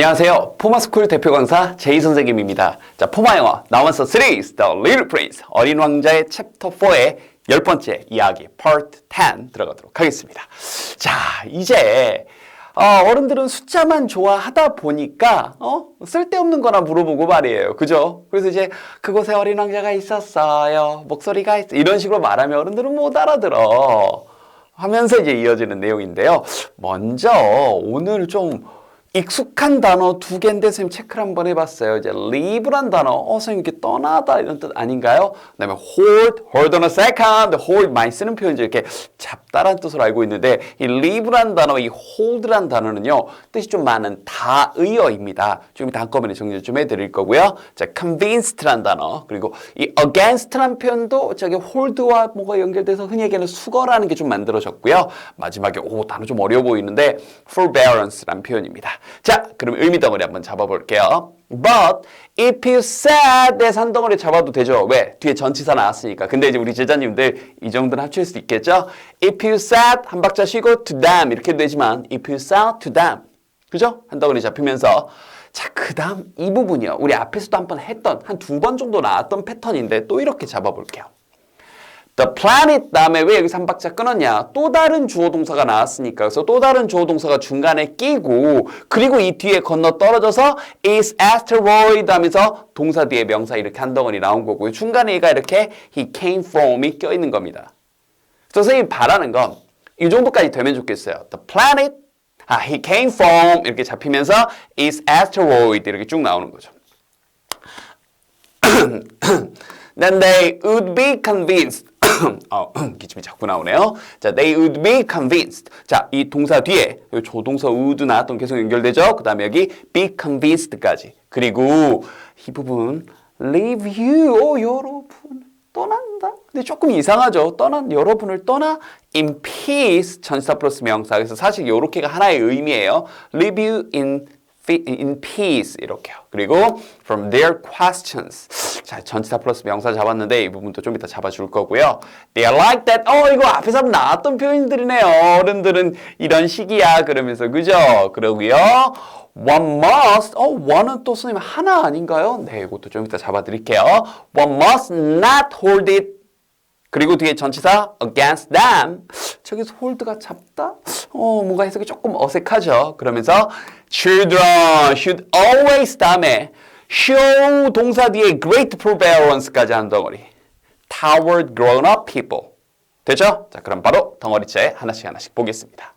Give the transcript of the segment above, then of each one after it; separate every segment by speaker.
Speaker 1: 안녕하세요. 포마스쿨 대표 강사 제이 선생님입니다. 자, 포마 영어 나와서 3 The Little Prince 어린 왕자의 챕터 4의 열 번째 이야기 Part 10 들어가도록 하겠습니다. 자, 이제 어, 어른들은 숫자만 좋아하다 보니까 어? 쓸데없는 거나 물어보고 말이에요. 그죠? 그래서 이제 그곳에 어린 왕자가 있었어요. 목소리가 있... 이런 식으로 말하면 어른들은 못 알아들어. 하면서 이제 이어지는 내용인데요. 먼저 오늘 좀 익숙한 단어 두 개인데 선생님 체크를 한번 해봤어요. 이제 leave란 단어, 어 선생님 이렇게 떠나다 이런 뜻 아닌가요? 그 다음에 hold, hold on a second, hold 많이 쓰는 표현이죠. 이렇게 잡다란 뜻으로 알고 있는데 이 leave란 단어, 이 hold란 단어는요 뜻이 좀 많은 다의어입니다. 좀 이따 한꺼번에 정리 좀 해드릴 거고요. 자, convinced란 단어 그리고 이 against란 표현도 저기 hold와 뭐가 연결돼서 흔히 얘기하는 수거라는 게 좀 만들어졌고요. 마지막에 오 단어 좀 어려워 보이는데 forbearance란 표현입니다. 자, 그럼 의미 덩어리 한번 잡아볼게요. But if you said 내 산덩어리 잡아도 되죠. 왜? 뒤에 전치사 나왔으니까. 근데 이제 우리 제자님들 이 정도는 합칠 수 있겠죠? If you said 한 박자 쉬고 to them 이렇게 되지만 if you said to them 그죠? 한 덩어리 잡히면서 자, 그 다음 이 부분이요. 우리 앞에서도 한 번 했던 한 두 번 정도 나왔던 패턴인데 또 이렇게 잡아볼게요. The planet 다음에 왜 여기서 한 박자 끊었냐? 또 다른 주어 동사가 나왔으니까. 그래서 또 다른 주어 동사가 중간에 끼고 그리고 이 뒤에 건너 떨어져서 is asteroid 하면서 동사 뒤에 명사 이렇게 한 덩어리 나온 거고요. 중간에 얘가 이렇게 he came from이 껴 있는 겁니다. 선생님이 바라는 건 이 정도까지 되면 좋겠어요. The planet 아, he came from 이렇게 잡히면서 is asteroid 이렇게 쭉 나오는 거죠. Then they would be convinced 어, 기침이 자꾸 나오네요. 자, they would be convinced. 자, 이 동사 뒤에 이 조동사 would 나왔던 계속 연결되죠. 그 다음에 여기 be convinced까지. 그리고 이 부분 leave you. 오, 여러분 떠난다. 근데 조금 이상하죠. 떠난 여러분을 떠나 in peace 전치사 플러스 명사. 그래서 사실 요렇게가 하나의 의미예요. leave you in in peace 이렇게요. 그리고 from their questions. 자, 전치사 플러스 명사 잡았는데 이 부분도 좀 이따 잡아줄 거고요. They are like that. 어, 이거 앞에서 나왔던 표현들이네요. 어른들은 이런 식이야. 그러면서 그죠? 그러고요. One must. 어, one은 또 선생님 하나 아닌가요? 네, 이것도 좀 이따 잡아드릴게요. One must not hold it 그리고 뒤에 전치사 against them. 저기서 hold가 잡다? 어, 뭔가 해석이 조금 어색하죠. 그러면서 children should always 다음에 show 동사 뒤에 great forbearance까지 한 덩어리. toward grown-up people. 되죠? 자, 그럼 바로 덩어리째 하나씩 하나씩 보겠습니다.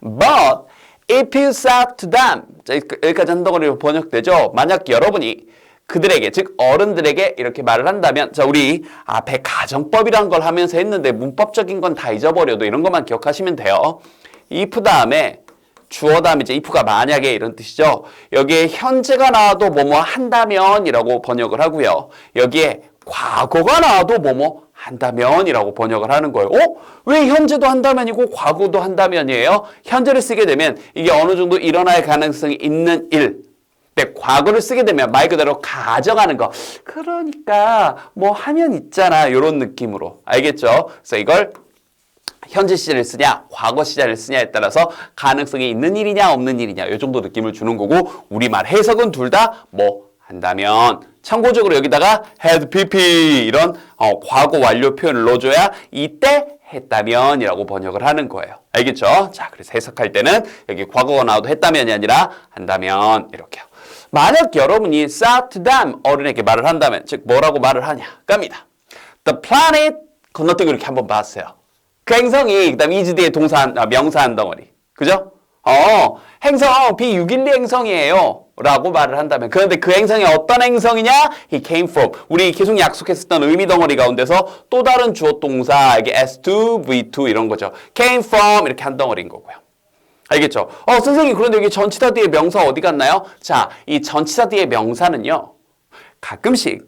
Speaker 1: But if you said to them. 자, 여기까지 한 덩어리로 번역되죠? 만약 여러분이 그들에게 즉 어른들에게 이렇게 말을 한다면 자 우리 앞에 가정법이란 걸 하면서 했는데 문법적인 건 다 잊어버려도 이런 것만 기억하시면 돼요. If 다음에 주어 다음에 이제 if가 만약에 이런 뜻이죠. 여기에 현재가 나와도 뭐뭐 한다면이라고 번역을 하고요. 여기에 과거가 나와도 뭐뭐 한다면이라고 번역을 하는 거예요. 어? 왜 현재도 한다면이고 과거도 한다면이에요? 현재를 쓰게 되면 이게 어느 정도 일어날 가능성이 있는 일, 근데 과거를 쓰게 되면 말 그대로 가져가는 거. 그러니까 뭐 하면 있잖아. 이런 느낌으로. 알겠죠? 그래서 이걸 현재 시제를 쓰냐, 과거 시제를 쓰냐에 따라서 가능성이 있는 일이냐, 없는 일이냐, 이 정도 느낌을 주는 거고, 우리말 해석은 둘 다 뭐 한다면, 참고적으로 여기다가 had pp 이런 어, 과거 완료 표현을 넣어줘야 이때 했다면 이라고 번역을 하는 거예요. 알겠죠? 자, 그래서 해석할 때는 여기 과거가 나와도 했다면이 아니라 한다면 이렇게요. 만약 여러분이 them 어른에게 말을 한다면 즉 뭐라고 말을 하냐 갑니다. The planet 건너뛰고 이렇게 한번 봤어요. 그 행성이 그다음 is 뒤에 동사 한, 아, 명사 한 덩어리 그죠? 어 행성 B612 행성이에요. 라고 말을 한다면 그런데 그 행성이 어떤 행성이냐? He came from 우리 계속 약속했었던 의미 덩어리 가운데서 또 다른 주어 동사 이게 S2, V2 이런 거죠. came from 이렇게 한 덩어리인 거고요. 알겠죠? 어, 선생님, 그런데 여기 전치사 뒤에 명사 어디 갔나요? 자, 이 전치사 뒤에 명사는요, 가끔씩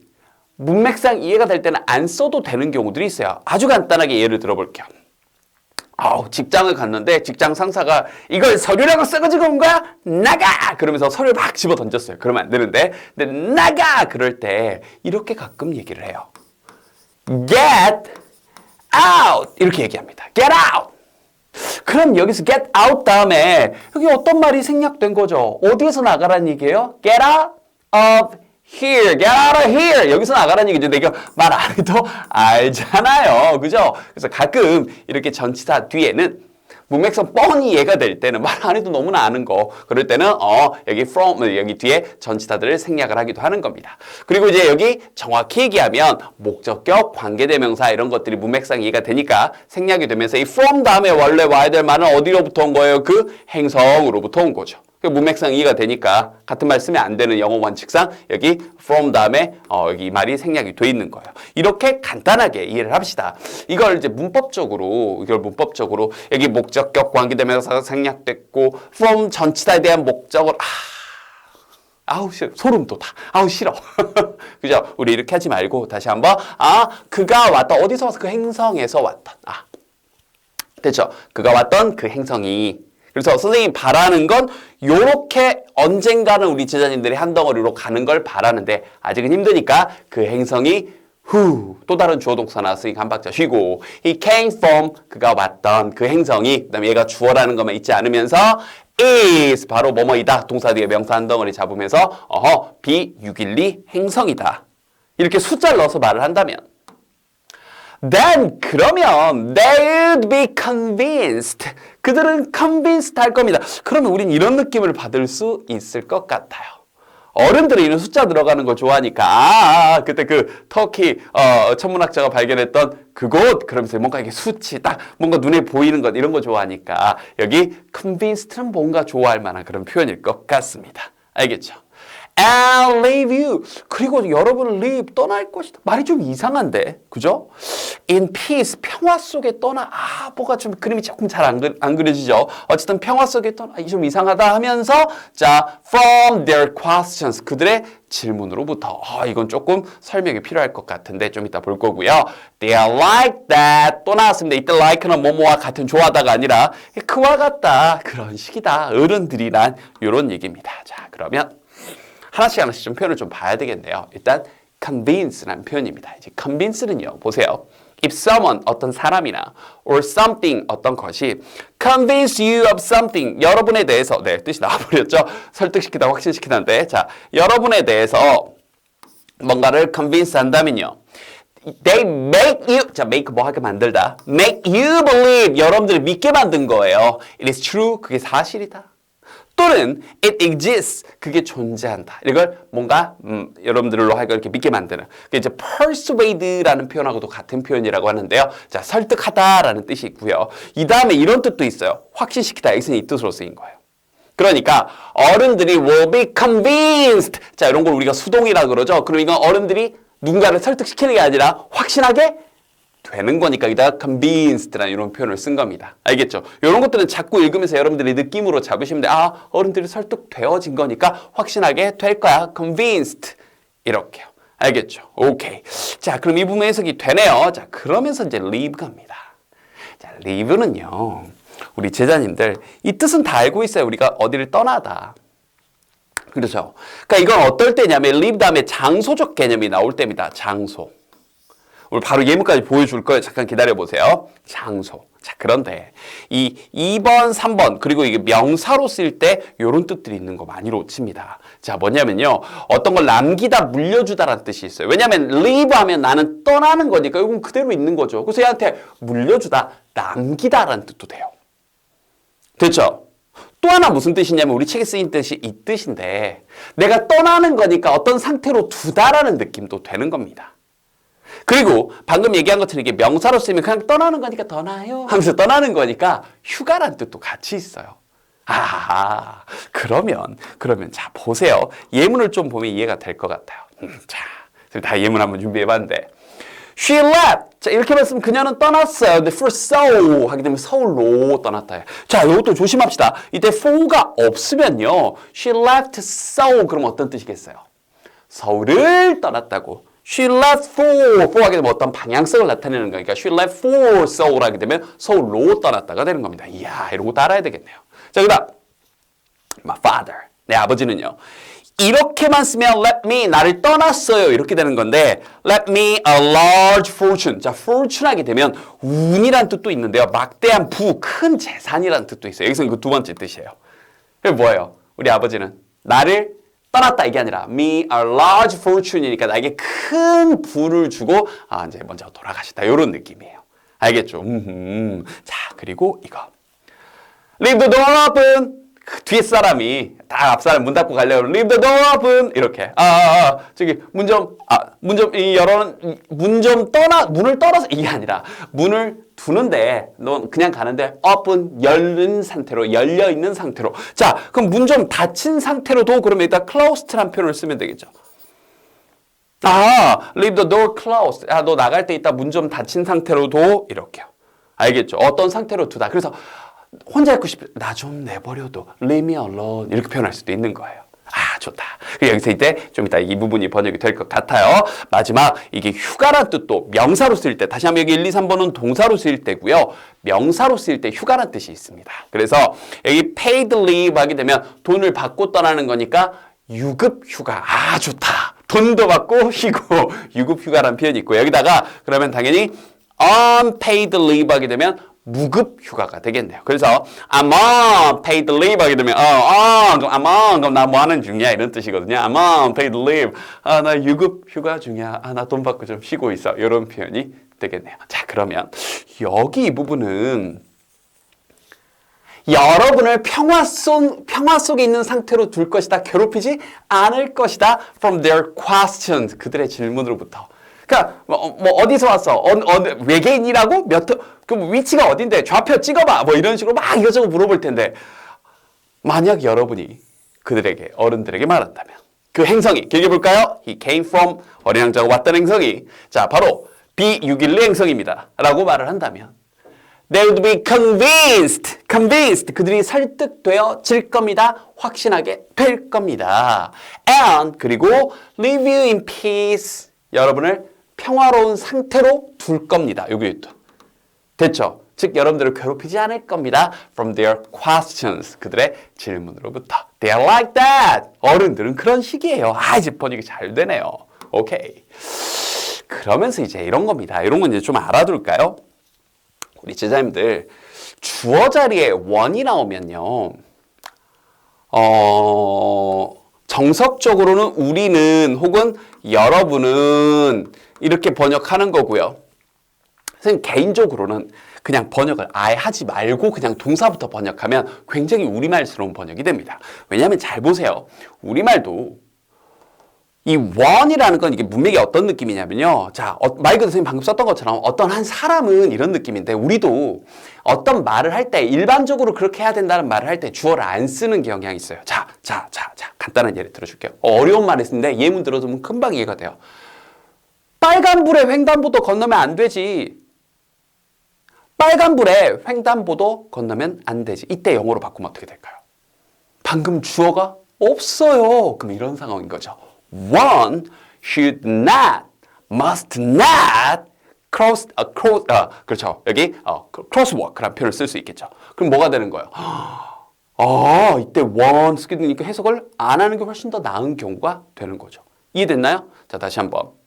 Speaker 1: 문맥상 이해가 될 때는 안 써도 되는 경우들이 있어요. 아주 간단하게 예를 들어 볼게요. 아우, 직장을 갔는데 직장 상사가 이걸 서류라고 써가지고 온 거야? 나가! 그러면서 서류를 막 집어 던졌어요. 그러면 안 되는데. 근데 나가! 그럴 때 이렇게 가끔 얘기를 해요. Get out! 이렇게 얘기합니다. Get out! 그럼 여기서 get out 다음에 여기 어떤 말이 생략된 거죠? 어디에서 나가라는 얘기예요? get out of here, get out of here. 여기서 나가라는 얘기죠. 내가 말 안 해도 알잖아요. 그죠? 그래서 가끔 이렇게 전치사 뒤에는 문맥상 뻔히 이해가 될 때는 말 안 해도 너무나 아는 거. 그럴 때는 어 여기 from 여기 뒤에 전치사들을 생략을 하기도 하는 겁니다. 그리고 이제 여기 정확히 얘기하면 목적격, 관계대명사 이런 것들이 문맥상 이해가 되니까 생략이 되면서 이 from 다음에 원래 와야 될 말은 어디로부터 온 거예요? 그 행성으로부터 온 거죠. 그 문맥상 이해가 되니까 같은 말 쓰면 안 되는 영어 원칙상 여기 from 다음에 어, 여기 이 말이 생략이 돼 있는 거예요. 이렇게 간단하게 이해를 합시다. 이걸 이제 문법적으로 이걸 문법적으로 여기 목적격 관계되면서 생략됐고 from 전치사에 대한 목적을 아 아우 싫어. 소름 돋아. 아우 싫어. 그죠? 우리 이렇게 하지 말고 다시 한번 아 그가 왔던 어디서 와서 그 행성에서 왔던 아 됐죠? 그가 왔던 그 행성이 그래서 선생님이 바라는 건 요렇게 언젠가는 우리 제자님들이 한 덩어리로 가는 걸 바라는데 아직은 힘드니까 그 행성이 후, 또 다른 주어 동사 나왔으니까 한 박자 쉬고. He came from 그가 왔던 그 행성이 그다음에 얘가 주어라는 것만 잊지 않으면서 is 바로 뭐뭐이다. 동사 뒤에 명사 한 덩어리 잡으면서 어허 B612 행성이다. 이렇게 숫자를 넣어서 말을 한다면 then 그러면 they would be convinced 그들은 convinced 할 겁니다. 그러면 우린 이런 느낌을 받을 수 있을 것 같아요. 어른들이 이런 숫자 들어가는 거 좋아하니까 아, 아 그때 그 터키 어, 천문학자가 발견했던 그곳 그러면서 뭔가 이게 수치 딱 뭔가 눈에 보이는 것 이런 거 좋아하니까 여기 convinced는 뭔가 좋아할 만한 그런 표현일 것 같습니다. 알겠죠? And leave you. 그리고 여러분을 leave 떠날 것이다. 말이 좀 이상한데, 그죠? in peace 평화 속에 떠나. 아, 뭐가 좀 그림이 조금 잘안 안 그려지죠. 어쨌든 평화 속에 떠나. 이게 좀 이상하다 하면서 자 from their questions 그들의 질문으로부터 아, 이건 조금 설명이 필요할 것 같은데 좀 이따 볼 거고요. They are like that 또 나왔습니다. 이때 like는 뭐뭐와 같은 좋아하다가 아니라 그와 같다 그런 식이다. 어른들이란 이런 얘기입니다. 자 그러면 하나씩 하나씩 좀 표현을 좀 봐야 되겠네요. 일단 convince라는 표현입니다. 이제 convince는요. 보세요. If someone 어떤 사람이나 or something 어떤 것이 convince you of something 여러분에 대해서 네 뜻이 나와버렸죠. 설득시키다 확신시키다인데 자 여러분에 대해서 뭔가를 convince 한다면요. They make you 자 make 뭐 하게 만들다 make you believe 여러분들을 믿게 만든 거예요. It is true 그게 사실이다. 또는 it exists 그게 존재한다. 이걸 뭔가 음, 여러분들로 하여금 이렇게 믿게 만드는 그게 이제 persuade라는 표현하고도 같은 표현이라고 하는데요. 자 설득하다라는 뜻이 있고요. 이 다음에 이런 뜻도 있어요. 확신시키다 여기서는 이 뜻으로 쓰인 거예요. 그러니까 어른들이 will be convinced 자 이런 걸 우리가 수동이라 그러죠. 이건 어른들이 누군가를 설득시키는 게 아니라 확신하게 되는 거니까 여기다가 convinced라는 이런 표현을 쓴 겁니다. 알겠죠? 이런 것들은 자꾸 읽으면서 여러분들이 느낌으로 잡으시면 돼. 아, 어른들이 설득되어진 거니까 확신하게 될 거야. convinced. 이렇게요. 알겠죠? 오케이. 자, 그럼 이 부분 해석이 되네요. 자, 그러면서 이제 leave 갑니다. 자, leave는요. 우리 제자님들 이 뜻은 다 알고 있어요. 우리가 어디를 떠나다. 그렇죠? 그러니까 이건 어떨 때냐면 leave 다음에 장소적 개념이 나올 때입니다. 장소. 오늘 바로 예문까지 보여줄 거예요. 잠깐 기다려 보세요. 장소. 자, 그런데 이 2번, 3번 그리고 이게 명사로 쓸 때 이런 뜻들이 있는 거 많이 놓칩니다. 자, 뭐냐면요. 어떤 걸 남기다, 물려주다라는 뜻이 있어요. 왜냐하면 leave 하면 나는 떠나는 거니까 이건 그대로 있는 거죠. 그래서 얘한테 물려주다, 남기다라는 뜻도 돼요. 됐죠? 또 하나 무슨 뜻이냐면 우리 책에 쓰인 뜻이 이 뜻인데 내가 떠나는 거니까 어떤 상태로 두다라는 느낌도 되는 겁니다. 그리고 방금 얘기한 것처럼 이게 명사로 쓰면 그냥 떠나는 거니까 떠나요 하면서 떠나는 거니까 휴가란 뜻도 같이 있어요. 아, 그러면 그러면 자 보세요. 예문을 좀 보면 이해가 될 것 같아요. 음, 자, 다 예문 한번 준비해 봤는데 She left. 자, 이렇게 말씀면 그녀는 떠났어요. 근데 for so 하게 되면 서울로 떠났다. 자, 이것도 조심합시다. 이때 for가 없으면요. She left so 그럼 어떤 뜻이겠어요? 서울을 떠났다고. She left for, for 하게 되면 어떤 방향성을 나타내는 거니까 she left for Seoul 하게 되면 서울로 떠났다가 되는 겁니다. 이야, 이런 것도 알아야 되겠네요. 자, 그 다음. My father. 내 아버지는요. 이렇게만 쓰면 let me 나를 떠났어요 이렇게 되는 건데 let me a large fortune 자 fortune하게 되면 운이란 뜻도 있는데요 막대한 부 큰 재산이란 뜻도 있어요 여기서 그두 번째 뜻이에요 그게 뭐예요 우리 아버지는 나를 떠났다. 이게 아니라 me a large fortune이니까 나에게 큰 부를 주고 아 이제 먼저 돌아가셨다. 이런 느낌이에요. 알겠죠? 음흠. 자 그리고 이거. Leave the door open. 그 뒤에 사람이 다 앞 사람 문 닫고 가려고 leave the door open 이렇게 아, 아, 아 저기 문 좀 아 문좀 열어 문 좀 떠나 문을 떨어서 이게 아니라 문을 두는데 넌 그냥 가는데 open 열린 상태로 열려 있는 상태로 자 그럼 문 좀 닫힌 상태로도 그러면 일단 closed란 표현을 쓰면 되겠죠. 아, leave the door closed. 아, 너 나갈 때 있다 문좀 닫힌 상태로도 이렇게요. 알겠죠? 어떤 상태로 두다. 그래서 혼자 있고 싶을 나좀 내버려둬. leave me alone. 이렇게 표현할 수도 있는 거예요. 아, 좋다. 여기서 이때 좀 이따 이 부분이 번역이 될 것 같아요. 마지막 이게 휴가란 뜻도 명사로 쓰일 때 다시 한번 여기 1, 2, 3번은 동사로 쓰일 때고요. 명사로 쓰일 때 휴가란 뜻이 있습니다. 그래서 여기 paid leave 하게 되면 돈을 받고 떠나는 거니까 유급 휴가. 아, 좋다. 돈도 받고 쉬고 유급 휴가란 표현이 있고 여기다가 그러면 당연히 unpaid leave 하게 되면 무급 휴가가 되겠네요. 그래서 I'm on paid leave 하게 되면 어, 어, 그럼 I'm on 그럼 나 뭐 하는 중이야 이런 뜻이거든요. I'm on paid leave. 아, 나 유급 휴가 중이야. 아, 나 돈 받고 좀 쉬고 있어. 이런 표현이 되겠네요. 자, 그러면 여기 이 부분은 여러분을 평화 속, 평화 속에 있는 상태로 둘 것이다. 괴롭히지 않을 것이다. From their questions. 그들의 질문으로부터. 그러니까 뭐, 뭐 어디서 왔어? 어, 어, 외계인이라고? 몇 그럼 위치가 어딘데? 좌표 찍어봐. 뭐 이런 식으로 막 이것저것 물어볼 텐데 만약 여러분이 그들에게 어른들에게 말한다면 그 행성이 길게 볼까요? He came from 어린 왕자가 왔던 행성이 자 바로 B612 행성입니다. 라고 말을 한다면 They would be convinced, convinced. 그들이 설득되어질 겁니다. 확신하게 될 겁니다. And 그리고 leave you in peace. 여러분을 평화로운 상태로 둘 겁니다. 여기 또 됐죠? 즉 여러분들을 괴롭히지 않을 겁니다. From their questions. 그들의 질문으로부터. They are like that. 어른들은 그런 식이에요. 아 이제 번역이 잘 되네요. 오케이. 그러면서 이제 이런 겁니다. 이런 건 이제 좀 알아둘까요? 우리 제자님들 주어 자리에 원이 나오면요. 어, 정석적으로는 우리는 혹은 여러분은 이렇게 번역하는 거고요. 선생님 개인적으로는 그냥 번역을 아예 하지 말고 그냥 동사부터 번역하면 굉장히 우리말스러운 번역이 됩니다. 왜냐하면 잘 보세요. 우리말도 이 원이라는 건 이게 문맥이 어떤 느낌이냐면요. 자, 어, 말 그대로 선생님 방금 썼던 것처럼 어떤 한 사람은 이런 느낌인데 우리도 어떤 말을 할 때 일반적으로 그렇게 해야 된다는 말을 할 때 주어를 안 쓰는 경향이 있어요. 자, 자, 자, 자. 간단한 예를 들어줄게요. 어려운 말을 쓰는데 예문 들어주면 금방 이해가 돼요. 빨간불에 횡단보도 건너면 안 되지. 빨간불에 횡단보도 건너면 안 되지. 이때 영어로 바꾸면 어떻게 될까요? 방금 주어가 없어요. 그럼 이런 상황인 거죠. one should not, must not cross, uh, cross, 아, 그렇죠. 여기 어, crosswalk라는 표현을 쓸 수 있겠죠. 그럼 뭐가 되는 거예요? 아, 이때 one 쓰게 되니까 해석을 안 하는 게 훨씬 더 나은 경우가 되는 거죠. 이해됐나요? 자, 다시 한번.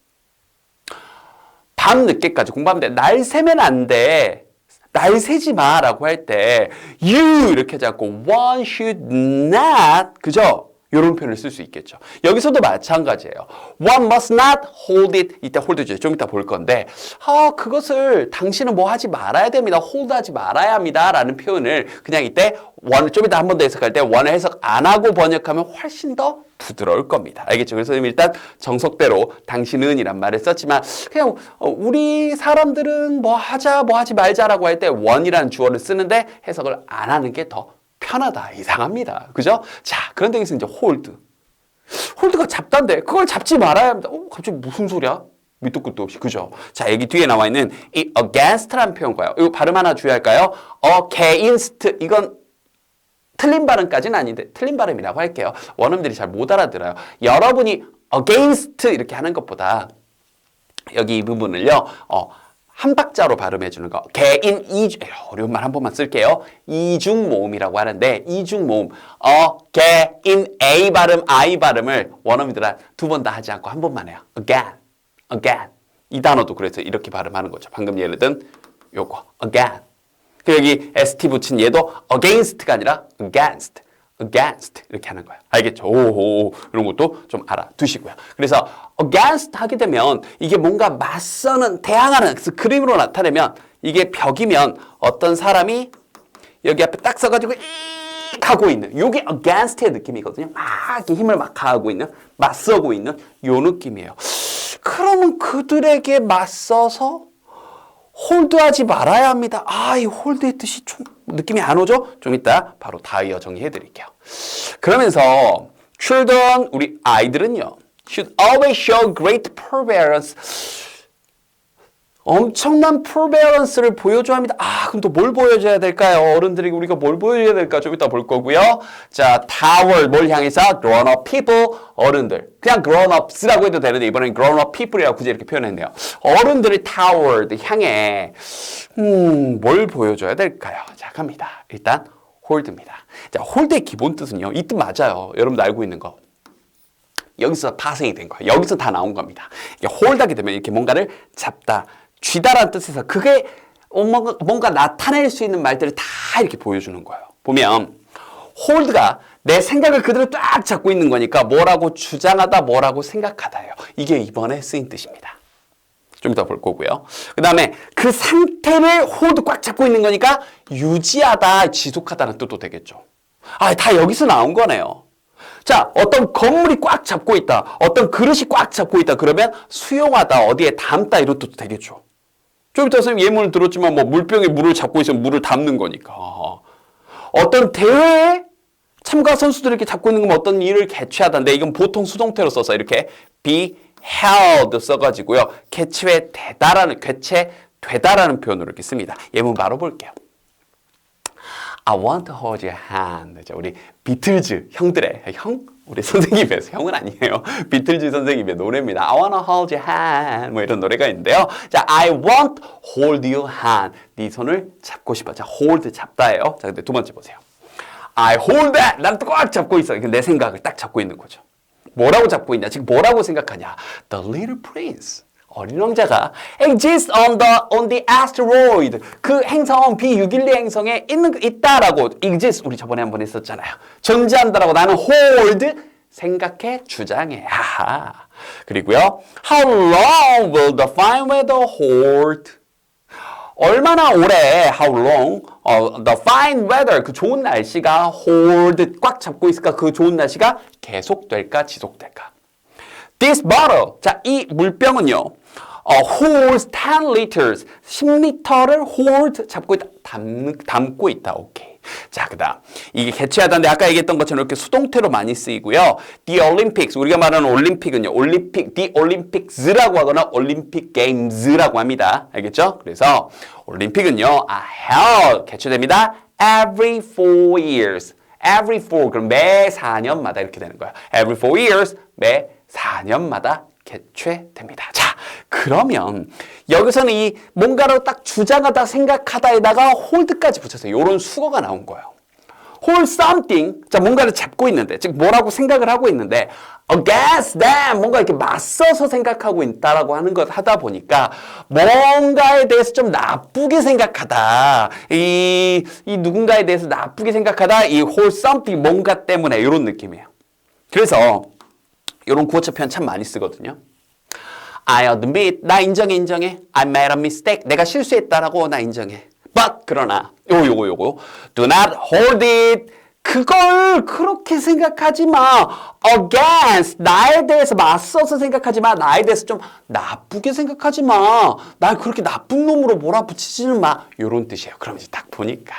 Speaker 1: 밤 늦게까지 공부하면 돼. 날 새면 안 돼. 날 새지 마라고 할 때 you 이렇게 않고 one should not 그죠? 이런 표현을 쓸 수 있겠죠. 여기서도 마찬가지예요. One must not hold it. 이때 hold죠. 좀 이따 볼 건데, 아, 그것을 당신은 뭐 하지 말아야 됩니다. hold 하지 말아야 합니다. 라는 표현을 그냥 이때 one을 좀 이따 한 번 더 해석할 때 one을 해석 안 하고 번역하면 훨씬 더 부드러울 겁니다. 알겠죠? 그래서 일단 정석대로 당신은 이란 말을 썼지만 그냥 어, 우리 사람들은 뭐 하자 뭐 하지 말자라고 할 때 one이라는 주어를 쓰는데 해석을 안 하는 게 더 편하다. 이상합니다. 그죠? 자, 그런데 여기서 이제 홀드. 홀드가 잡단데 그걸 잡지 말아야 합니다. 어, 갑자기 무슨 소리야? 밑도 끝도 없이. 그죠? 자, 여기 뒤에 나와 있는 이 against라는 표현과요. 이거 발음 하나 주의할까요? against. 이건 틀린 발음까지는 아닌데 틀린 발음이라고 할게요. 원어민들이 잘 못 알아들어요. 여러분이 against 이렇게 하는 것보다 여기 이 부분을요. 어, 한 박자로 발음해 주는 거. 개인 이중 어려운 말 한 번만 쓸게요. 이중 모음이라고 하는데 이중 모음. 어, 개인 A 발음, I 발음을 원어민들은 두번 다 하지 않고 한 번만 해요. again. again. 이 단어도 그래서 이렇게 발음하는 거죠. 방금 예를 든 요거 again. 그 여기 st 붙인 얘도 against가 아니라 against. Against 이렇게 하는 거예요. 알겠죠? 오호 이런 것도 좀 알아두시고요. 그래서 against 하게 되면 이게 뭔가 맞서는 대항하는 그래서 그림으로 나타내면 이게 벽이면 어떤 사람이 여기 앞에 딱 서가지고 이 하고 있는 요게 against의 느낌이거든요. 막 힘을 막 가하고 있는 맞서고 있는 요 느낌이에요. 그러면 그들에게 맞서서 홀드하지 말아야 합니다. 아, 이 홀드의 뜻이 좀 느낌이 안 오죠? 좀 이따 바로 다이어 정리해 드릴게요. 그러면서 children 우리 아이들은요. should always show great forbearance. 엄청난 forbearance를 보여줘야 합니다. 아, 그럼 또 뭘 보여줘야 될까요? 어른들에게 우리가 뭘 보여줘야 될까? 좀 이따 볼 거고요. 자, tower 뭘 향해서 grown up people 어른들. 그냥 grown ups라고 해도 되는데 이번엔 grown up people이라고 굳이 이렇게 표현했네요. 어른들이 tower 향해 음, 뭘 보여줘야 될까요? 자, 갑니다. 일단 홀드입니다. 자, 홀드의 기본 뜻은요. 이 뜻 맞아요. 여러분도 알고 있는 거. 여기서 파생이 된 거예요. 여기서 다 나온 겁니다. 홀드하게 되면 이렇게 뭔가를 잡다, 쥐다라는 뜻에서 그게 뭔가, 뭔가 나타낼 수 있는 말들을 다 이렇게 보여주는 거예요. 보면 홀드가 내 생각을 그대로 딱 잡고 있는 거니까 뭐라고 주장하다, 뭐라고 생각하다예요. 이게 이번에 쓰인 뜻입니다. 좀 이따 볼 거고요. 그 다음에 그 상태를 홀드 꽉 잡고 있는 거니까 유지하다, 지속하다는 뜻도 되겠죠. 아, 다 여기서 나온 거네요. 자, 어떤 건물이 꽉 잡고 있다. 어떤 그릇이 꽉 잡고 있다. 그러면 수용하다, 어디에 담다 이런 뜻도 되겠죠. 좀 이따 선생님 예문을 들었지만 뭐 물병에 물을 잡고 있으면 물을 담는 거니까. 어떤 대회에 참가 선수들에게 잡고 있는 건 어떤 일을 개최하다인데 이건 보통 수동태로 써서 이렇게 be held 써가지고요. 개최되다라는 개최되다라는 표현으로 이렇게 씁니다. 예문 바로 볼게요. I want to hold your hand. 자, 우리 비틀즈 형들의 형 우리 선생님에서 형은 아니에요. 비틀즈 선생님의 노래입니다. I want to hold your hand. 뭐 이런 노래가 있는데요. 자, I want hold your hand. 네 손을 잡고 싶어. 자, hold 잡다예요. 자, 근데 두 번째 보세요. I hold that. 난꽉 잡고 있어. 내 생각을 딱 잡고 있는 거죠. 뭐라고 잡고 있냐? 지금 뭐라고 생각하냐? The little prince. 어린 왕자가 exist on the on the asteroid 그 행성 B612 행성에 있는 있다라고 exist 우리 저번에 한번 했었잖아요. 존재한다라고 나는 hold 생각해 주장해. 하하. 그리고요. How long will the fine weather hold? 얼마나 오래 how long 어, the fine weather 그 좋은 날씨가 hold 꽉 잡고 있을까? 그 좋은 날씨가 계속될까? 지속될까? This bottle 자 이 물병은요 어, holds 10 liters 10리터를 hold 잡고 있다 담, 담고 있다 오케이 자 그 다음 이게 개최하다는데 아까 얘기했던 것처럼 이렇게 수동태로 많이 쓰이고요. The Olympics 우리가 말하는 올림픽은요. 올림픽 The Olympics라고 하거나 올림픽 게임즈라고 합니다. 알겠죠? 그래서 올림픽은요. 아, held 개최됩니다. Every four years. Every four 그럼 매 4년마다 이렇게 되는 거예요 every four years 매 4년마다 개최됩니다. 자, 그러면 여기서는 이 뭔가로 딱 주장하다 생각하다에다가 홀드까지 붙였어요. 이런 수거가 나온 거예요. hold something. 자, 뭔가를 잡고 있는데, 즉 뭐라고 생각을 하고 있는데, against them. 뭔가 이렇게 맞서서 생각하고 있다라고 하는 것 하다 보니까 뭔가에 대해서 좀 나쁘게 생각하다. 이, 이 누군가에 대해서 나쁘게 생각하다. 이 hold something 뭔가 때문에 이런 느낌이에요. 그래서 이런 구어체 표현 참 많이 쓰거든요. I admit 나 인정해 인정해. I made a mistake 내가 실수했다라고 나 인정해. But 그러나 요거 요거 요거 do not hold it 그걸 그렇게 생각하지 마. against 나에 대해서 맞서서 생각하지 마. 나에 대해서 좀 나쁘게 생각하지 마. 날 그렇게 나쁜 놈으로 몰아붙이지는 마. 요런 뜻이에요. 그럼 이제 딱 보니까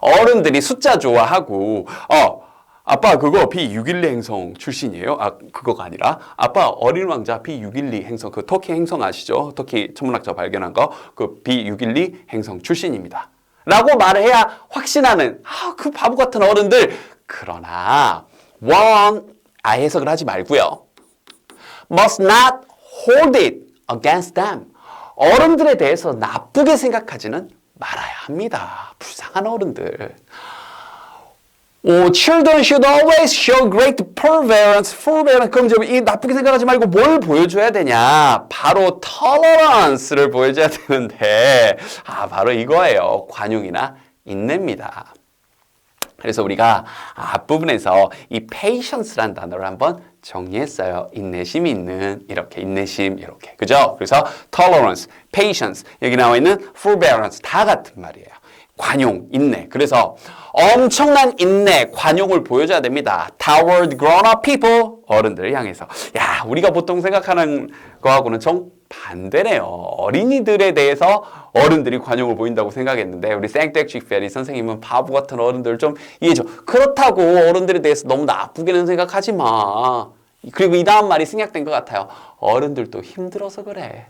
Speaker 1: 어른들이 숫자 좋아하고 어 아빠 그거 B612 행성 출신이에요? 아 그거가 아니라 아빠 어린 왕자 B612 행성 그 터키 행성 아시죠? 터키 천문학자 발견한 거 그 B612 행성 출신입니다. 라고 말해야 확신하는 아 그 바보 같은 어른들 그러나 one 아예 해석을 하지 말고요. must not hold it against them. 어른들에 대해서 나쁘게 생각하지는 말아야 합니다. 불쌍한 어른들. 오, children should always show great forbearance. forbearance. 그럼 이제 이 나쁘게 생각하지 말고 뭘 보여줘야 되냐? 바로 tolerance를 보여줘야 되는데, 아, 바로 이거예요. 관용이나 인내입니다. 그래서 우리가 앞부분에서 이 patience란 단어를 한번 정리했어요. 인내심 있는 이렇게 인내심 이렇게 그죠? 그래서 tolerance, patience 여기 나와 있는 forbearance 다 같은 말이에요. 관용, 인내. 그래서 엄청난 인내, 관용을 보여줘야 됩니다. Toward grown-up people 어른들을 향해서. 야, 우리가 보통 생각하는 거하고는 정 반대네요. 어린이들에 대해서 어른들이 관용을 보인다고 생각했는데 우리 생텍쥐 페리 선생님은 바보 같은 어른들 좀 이해줘. 그렇다고 어른들에 대해서 너무 나쁘게는 생각하지 마. 그리고 이 다음 말이 생략된 것 같아요. 어른들도 힘들어서 그래.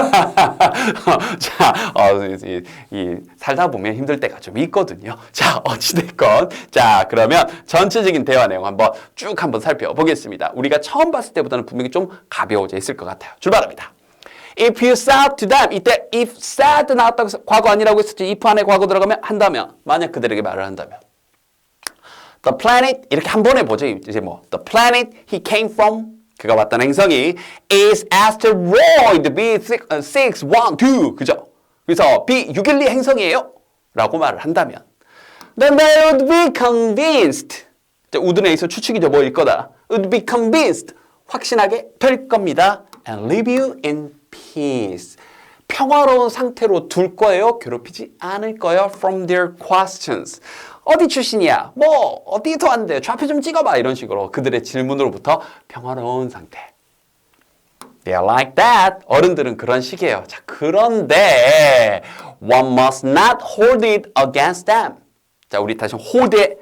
Speaker 1: 자, 어, 이, 이, 살다 보면 힘들 때가 좀 있거든요. 자, 어찌됐건. 자, 그러면 전체적인 대화 내용 한번 쭉 한번 살펴보겠습니다. 우리가 처음 봤을 때보다는 분명히 좀 가벼워져 있을 것 같아요. 출발합니다. If you said to them, 이때 if said 나왔다고 해서 과거 아니라고 했었지. if 안에 과거 들어가면 한다면, 만약 그들에게 말을 한다면. The planet 이렇게 한 번에 보죠. 이제 뭐 the planet he came from 그가 왔던 행성이 is asteroid B612 그죠? 그래서 B612 행성이에요. 라고 말을 한다면 then they would be convinced 우드네에서 추측이죠. 뭐일 거다. would be convinced 확신하게 될 겁니다. and leave you in peace 평화로운 상태로 둘 거예요. 괴롭히지 않을 거예요. from their questions 어디 출신이야? 뭐 어디서 왔는데? 좌표 좀 찍어봐 이런 식으로 그들의 질문으로부터 평화로운 상태. They are like that. 어른들은 그런 식이에요. 자 그런데 one must not hold it against them. 자 우리 다시 hold의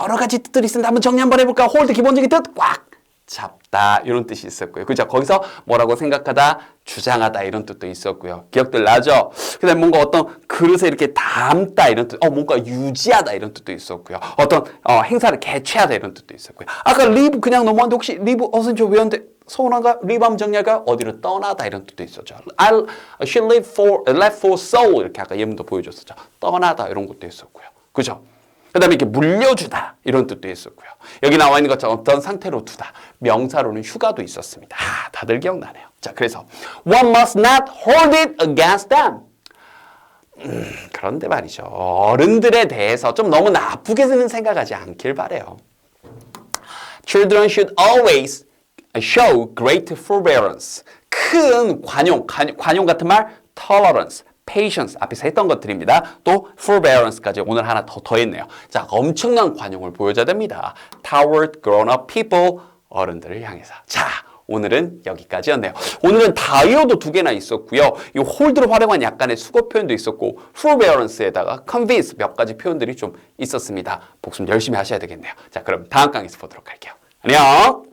Speaker 1: 여러 가지 뜻들이 있는데 한번 정리 한번 해볼까? hold 기본적인 뜻 꽉 잡다 이런 뜻이 있었고요. 그죠? 거기서 뭐라고 생각하다, 주장하다 이런 뜻도 있었고요. 기억들 나죠? 그다음 뭔가 어떤 그릇에 이렇게 담다 이런 뜻, 어 뭔가 유지하다 이런 뜻도 있었고요. 어떤 어, 행사를 개최하다 이런 뜻도 있었고요. 아까 리브 그냥 넘어왔는데 혹시 리브 어선 저 외웠는데 서운한가? 하면 정리할까? 어디로 떠나다 이런 뜻도 있었죠. I she left for left for soul 이렇게 아까 예문도 보여줬었죠. 떠나다 이런 것도 있었고요. 그죠? 그 다음에 이렇게 물려주다 이런 뜻도 있었고요. 여기 나와 있는 것처럼 어떤 상태로 두다. 명사로는 휴가도 있었습니다. 아, 다들 기억나네요. 자, 그래서 one must not hold it against them. 음, 그런데 말이죠. 어른들에 대해서 좀 너무 나쁘게는 생각하지 않길 바래요. Children should always show great forbearance. 큰 관용, 관용 같은 말 tolerance, patience 앞에서 했던 것들입니다. 또 forbearance까지 오늘 하나 더 더했네요. 자, 엄청난 관용을 보여줘야 됩니다. Toward grown-up people 어른들을 향해서. 자, 오늘은 여기까지였네요. 오늘은 다이어도 두 개나 있었고요. 이 홀드를 활용한 약간의 수거 표현도 있었고 forbearance에다가 convince 몇 가지 표현들이 좀 있었습니다. 복습 열심히 하셔야 되겠네요. 자, 그럼 다음 강의에서 보도록 할게요. 안녕!